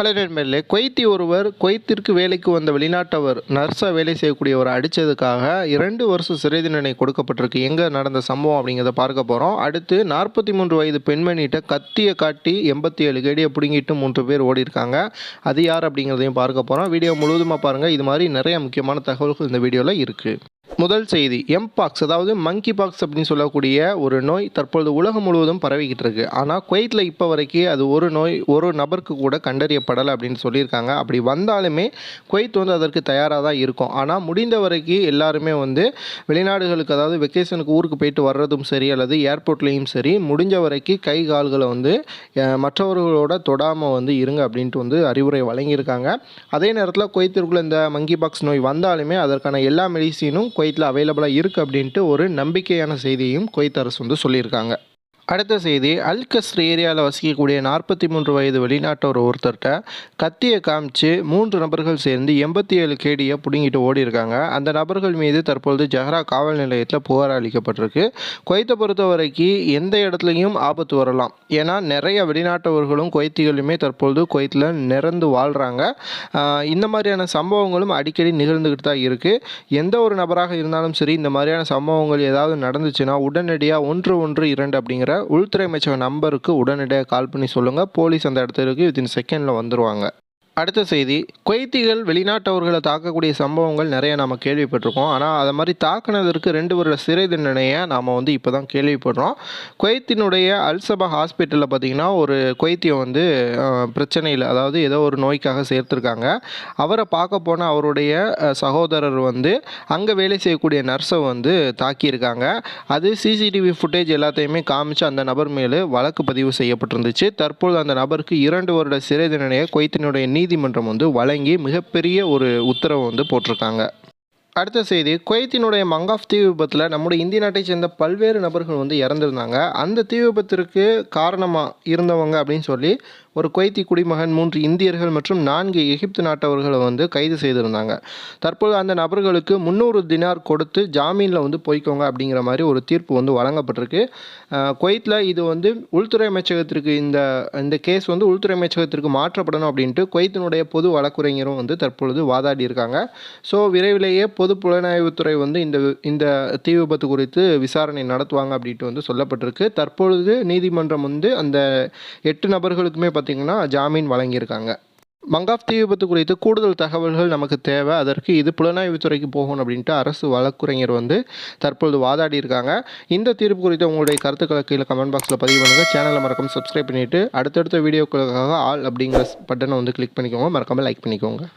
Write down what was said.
Hello நண்பர்களே Kuwaiti ஒருவர் குவைத்திற்கு வேலைக்கு வந்த வெளிநாட்டவர் நர்ஸாக வேலை செய்யக்கூடியவர் அடித்ததுக்காக இரண்டு வருஷம் சிறை தண்டனை கொடுக்கப்பட்டிருக்கு. எங்கே நடந்த சம்பவம் அப்படிங்கிறத பார்க்க போகிறோம் அடுத்து நாற்பத்தி மூன்று வயது பெண்மணிகிட்ட கத்தியை காட்டி எண்பத்தி ஏழு கேடியை பிடுங்கிட்டு மூன்று பேர் ஓடி இருக்காங்க அது யார் அப்படிங்கிறதையும் பார்க்க போகிறோம் வீடியோ முழுவதுமாக பாருங்கள் இது மாதிரி நிறைய முக்கியமான தகவல்கள் இந்த வீடியோவில் இருக்குது முதல் செய்தி எம்பாக்ஸ் அதாவது மங்கி பாக்ஸ் அப்படின்னு சொல்லக்கூடிய ஒரு நோய் தற்பொழுது உலகம் முழுவதும் பரவிக்கிட்டு இருக்கு. ஆனால் குவைத்தில் இப்போ வரைக்கும் அது ஒரு நோய் ஒரு நபருக்கு கூட கண்டறியப்படலை அப்படின்னு சொல்லியிருக்காங்க. அப்படி வந்தாலுமே குவைத் வந்து அதற்கு தயாராக தான் இருக்கும். ஆனால் முடிந்த வரைக்கும் எல்லாருமே வந்து வெளிநாடுகளுக்கு அதாவது வெக்கேஷனுக்கு ஊருக்கு போயிட்டு வர்றதும் சரி அல்லது ஏர்போர்ட்லேயும் சரி முடிஞ்ச வரைக்கும் கை கால்களை வந்து மற்றவர்களோட தொடாமல் வந்து இருங்க அப்படின்ட்டு வந்து அறிவுரை வழங்கியிருக்காங்க. அதே நேரத்தில் குவைத்திற்குள்ள இந்த மங்கி பாக்ஸ் நோய் வந்தாலுமே அதற்கான எல்லா மெடிசினும் குவைத்தில் அவைலபிளாக இருக்குது அப்படின்ட்டு ஒரு நம்பிக்கையான செய்தியையும் குவைத் அரசு வந்து சொல்லியிருக்காங்க. அடுத்த செய்தி அல் கஸ்ர் ஏரியாவில் வசிக்கக்கூடிய நாற்பத்தி மூன்று வயது வெளிநாட்டவர் ஒருத்தர்கிட்ட கத்தியை காமிச்சு மூன்று நபர்கள் சேர்ந்து எண்பத்தி ஏழு கேடியை பிடுங்கிட்டு ஓடி இருக்காங்க அந்த நபர்கள் மீது தற்பொழுது ஜஹ்ரா காவல் நிலையத்தில் புகார் அளிக்கப்பட்டிருக்கு. குவைத்தை பொறுத்த வரைக்கும் எந்த இடத்துலையும் ஆபத்து வரலாம். ஏன்னா நிறைய வெளிநாட்டவர்களும் குவைத்திகளுமே தற்பொழுது குவைத்தில் நிறந்து வாழ்கிறாங்க இந்த மாதிரியான சம்பவங்களும் அடிக்கடி நிகழ்ந்துக்கிட்டு தான் இருக்குது எந்த ஒரு நபராக இருந்தாலும் சரி இந்த மாதிரியான சம்பவங்கள் ஏதாவது நடந்துச்சுன்னா உடனடியாக ஒன்று ஒன்று இரண்டு அப்படிங்கிற உள்துறை அமைச்சக நம்பருக்கு உடனடியாக கால் பண்ணி சொல்லுங்கள் போலீஸ் அந்த இடத்துக்கு வித்தின் செகண்டில் வந்துருவாங்க. அடுத்த செய்தி குவைத்திகள் வெளிநாட்டவர்களை தாக்கக்கூடிய சம்பவங்கள் நிறைய நாம் கேள்விப்பட்டிருக்கோம். ஆனால் அதை மாதிரி தாக்குனதற்கு ரெண்டு வருட சிறை தண்டனையை நாம் வந்து இப்போ தான் கேள்விப்படுறோம். குவைத்தினுடைய அல்சபா ஹாஸ்பிட்டலில் பார்த்தீங்கன்னா ஒரு குவைத்தியை வந்து பிரச்சனையில் அதாவது ஏதோ ஒரு நோய்க்காக சேர்த்துருக்காங்க. அவரை பார்க்க போன அவருடைய சகோதரர் வந்து அங்கே வேலை செய்யக்கூடிய நர்ஸை வந்து தாக்கியிருக்காங்க. அது சிசிடிவி ஃபுட்டேஜ் எல்லாத்தையுமே காமிச்சு அந்த நபர் மேலே வழக்கு பதிவு செய்யப்பட்டிருந்துச்சு. தற்பொழுது அந்த நபருக்கு இரண்டு வருட சிறை தண்டனையை குவைத்தினுடைய நீதிமன்றம் வந்து வழங்கி மிகப்பெரிய ஒரு உத்தரவு வந்து போட்டிருக்காங்க. அடுத்த செய்தி குவைத்தினுடைய மங்காஃப் தீ விபத்தில் நம்முடைய இந்திய நாட்டை சேர்ந்த பல்வேறு நபர்கள் வந்து இறந்திருந்தாங்க. அந்த தீ விபத்திற்கு காரணமாக இருந்தவங்க அப்படின்னு சொல்லி ஒரு குவைத்தி குடிமகன் மூன்று இந்தியர்கள் மற்றும் நான்கு எகிப்து நாட்டவர்களை வந்து கைது செய்திருந்தாங்க. தற்போது அந்த நபர்களுக்கு முந்நூறு தினார் கொடுத்து ஜாமீனில் வந்து போய்க்கோங்க அப்படிங்கிற மாதிரி ஒரு தீர்ப்பு வந்து வழங்கப்பட்டிருக்கு. குவைத்தில் இது வந்து உள்துறை அமைச்சகத்திற்கு இந்த இந்த கேஸ் வந்து உள்துறை அமைச்சகத்திற்கு மாற்றப்படணும் அப்படின்ட்டு குவைத்தினுடைய பொது வழக்குரைஞரும் வந்து தற்பொழுது வாதாடி இருக்காங்க. ஸோ விரைவிலேயே பொது புலனாய்வுத்துறை வந்து இந்த இந்த தீ விபத்து குறித்து விசாரணை நடத்துவாங்க அப்படின்ட்டு வந்து சொல்லப்பட்டிருக்கு. தற்பொழுது நீதிமன்றம் வந்து அந்த எட்டு நபர்களுக்குமே பார்த்திங்கன்னா ஜாமீன் வழங்கியிருக்காங்க. மங்காஃப் தீ விபத்து குறித்து கூடுதல் தகவல்கள் நமக்கு தேவை. அதற்கு இது புலனாய்வுத்துறைக்கு போகணும் அப்படின்ட்டு அரசு வழக்குரைஞர் வந்து தற்பொழுது வாதாடி இருக்காங்க. இந்த தீர்ப்பு குறித்து உங்களுடைய கருத்துக்களை கீழே கமெண்ட் பாக்ஸில் பதிவு பண்ணுங்கள் சேனலை மறக்காம சப்ஸ்கிரைப் பண்ணிவிட்டு அடுத்தடுத்த வீடியோக்களுக்காக ஆல் அப்படிங்கிற பட்டனை வந்து கிளிக் பண்ணிக்கோங்க. மறக்காமல் லைக் பண்ணிக்கோங்க.